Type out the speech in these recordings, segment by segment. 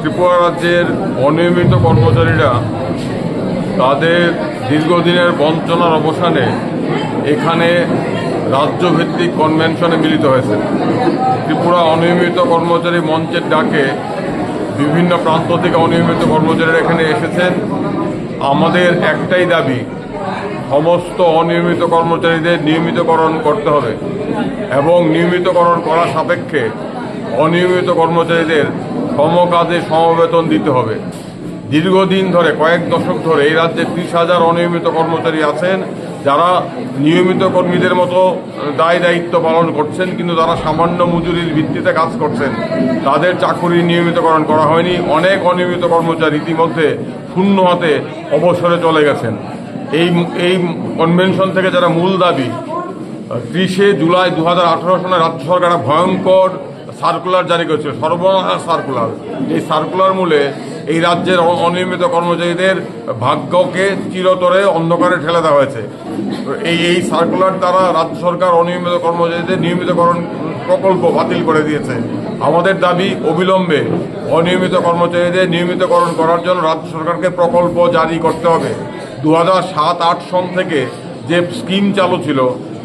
ত্রিপুরা রাজ্যের অনিয়মিত কর্মচারীরা তাদের দীর্ঘদিনের বঞ্চনার অবসানে এখানে রাজ্যভিত্তিক কনভেনশনে মিলিত হয়েছে। ত্রিপুরা অনিয়মিত কর্মচারী মঞ্চের ডাকে বিভিন্ন প্রান্ত থেকে অনিয়মিত কর্মচারীরা এখানে এসেছেন। আমাদের একটাই দাবি, সমস্ত অনিয়মিত কর্মচারীদের নিয়মিতকরণ করতে হবে এবং নিয়মিতকরণ করার সাপেক্ষে অনিয়মিত কর্মচারীদের সমকাজে সমবেতন দিতে হবে। দীর্ঘদিন ধরে, কয়েক দশক ধরে এই রাজ্যে ত্রিশ হাজার অনিয়মিত কর্মচারী আছেন, যারা নিয়মিত কর্মীদের মতো দায় দায়িত্ব পালন করছেন, কিন্তু তারা সামান্য মজুরির ভিত্তিতে কাজ করছেন। তাদের চাকুরি নিয়মিতকরণ করা হয়নি। অনেক অনিয়মিত কর্মচারী ইতিমধ্যে শূন্য হাতে অবসরে চলে গেছেন। এই এই কনভেনশন থেকে যারা মূল দাবি, ত্রিশে জুলাই দু হাজার আঠারো সালে রাজ্য সরকার ভয়ঙ্কর সার্কুলার জারি করেছিল সর্বনাশা সার্কুলার। এই সার্কুলার মূলে এই রাজ্যের অনিয়মিত কর্মচারীদের ভাগ্যকে চিরতরে অন্ধকারে ঠেলে দেওয়া হয়েছে। এই এই সার্কুলার দ্বারা রাজ্য সরকার অনিয়মিত কর্মচারীদের নিয়মিতকরণ প্রকল্প বাতিল করে দিয়েছে। আমাদের দাবি অবিলম্বে অনিয়মিত কর্মচারীদের নিয়মিতকরণ করার জন্য রাজ্য সরকারকে প্রকল্প জারি করতে হবে। দু হাজার সাত আট সন থেকে যে স্কিম চালু ছিল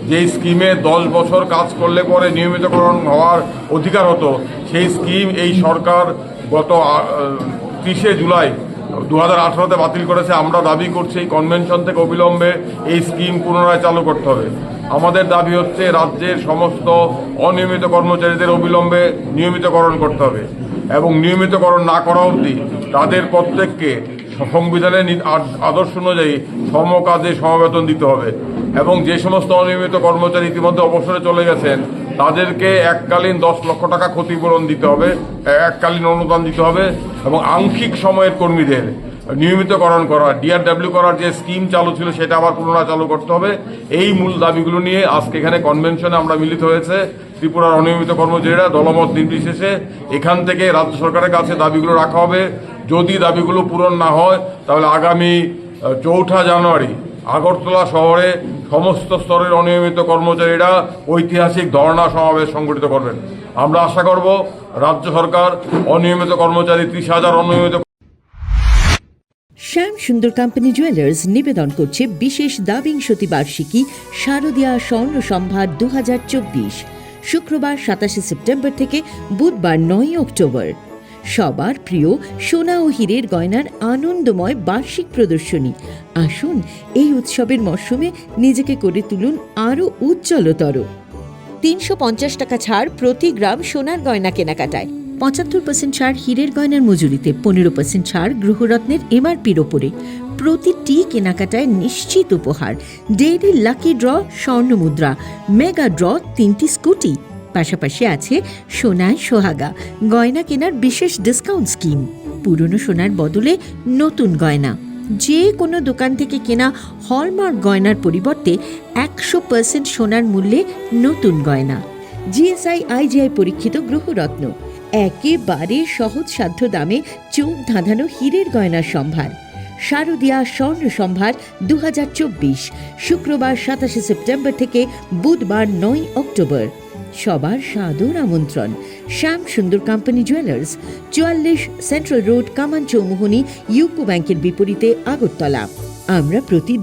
যেই স্কিমে দশ বছর কাজ করলে পরে নিয়মিতকরণ হওয়ার অধিকার হতো, সেই স্কিম এই সরকার গত তিরিশে জুলাই দু হাজার বাতিল করেছে। আমরা দাবি করছি এই কনভেনশন থেকে অবিলম্বে এই স্কিম পুনরায় চালু করতে হবে। আমাদের দাবি হচ্ছে রাজ্যের সমস্ত অনিয়মিত কর্মচারীদের অবিলম্বে নিয়মিতকরণ করতে হবে। এবং নিয়মিতকরণ না করা অবধি তাদের প্রত্যেককে সংবিধানের আদর্শ অনুযায়ী সমকাজে সমাবেতন দিতে হবে। এবং যে সমস্ত অনিয়মিত কর্মচারী ইতিমধ্যে অবসরে চলে গেছেন, তাদেরকে এককালীন দশ লক্ষ টাকা ক্ষতিপূরণ দিতে হবে এককালীন অনুদান দিতে হবে এবং আংশিক সময়ের কর্মীদের নিয়মিতকরণ করা ডিআরডাব্লিউ করার যে স্কিম চালু ছিল সেটা আবার পুনরায় চালু করতে হবে। এই মূল দাবিগুলো নিয়ে আজকে এখানে কনভেনশনে আমরা মিলিত হয়েছে ত্রিপুরার অনিয়মিত কর্মচারীরা দলমত নির্বিশেষে। এখান থেকে রাজ্য সরকারের কাছে দাবিগুলো রাখা হবে। যদি দাবিগুলো পূরণ না হয়, তাহলে আগামী চৌঠা জানুয়ারি আগরতলা শহরে সমস্ত স্তরের অনিয়মিত কর্মচারীরা ঐতিহাসিক ধর্ণা সমাবেশ সংগঠিত করবেন। আমরা আশা করব রাজ্য সরকার অনিয়মিত কর্মচারী ত্রিশ হাজার অনিয়মিত শ্যাম সুন্দর কোম্পানি জুয়েলার্স নিবেদন করছে বিশেষ দাবিংশতি বার্ষিকী শারদীয়া স্বর্ণ সম্ভার দু হাজার চব্বিশ। শুক্রবার সাতাশে সেপ্টেম্বর থেকে বুধবার নয় অক্টোবর। সবার প্রিয় সোনা ও হীরের গয়নার আনন্দময় বার্ষিক প্রদর্শনী। আসুন এই উৎসবের মরশুমে নিজেকে করে তুলুন আরও উজ্জ্বলতর। তিনশো পঞ্চাশ টাকা ছাড় প্রতি গ্রাম সোনার গয়না কেনাকাটায়। পঁচাত্তর পার্সেন্ট ছাড় হীরের গয়নার মজুরিতে, পনেরো পার্সেন্ট ছাড় গ্রহরত্নের এমআরপির ওপরে। প্রতিটি কেনাকাটায় নিশ্চিত উপহার। ডেইলি লাকি ড্র, স্বর্ণ মুদ্রা। মেগা ড্র, তিনটি স্কুটি। পাশাপাশি আছে সোনায় সোহাগা। গয়না কেনার বিশেষ ডিসকাউন্ট স্কিম। পুরনো সোনার বদলে নতুন গয়না। যে কোনো দোকান থেকে কেনা হলমার্ক গয়নার পরিবর্তে একশো পার্সেন্ট সোনার মূল্যে নতুন গয়না। জিএসআই আইজিআই পরীক্ষিত গ্রহরত্ন একেবারে সহজসাধ্য দামে চোখ ধাঁধানো হীরের গয়নার সম্ভার। শারদীয়া স্বর্ণ সম্ভার দু শুক্রবার সাতাশে সেপ্টেম্বর থেকে বুধবার নয় অক্টোবর। সবার সাদর আমন্ত্রণ। শ্যাম সুন্দর কোম্পানি জুয়েলার্স, চুয়াল্লিশ central road Kaman Chowmuhani UCO ব্যাংকের বিপরীতে আগরতলা। আমরা প্রতি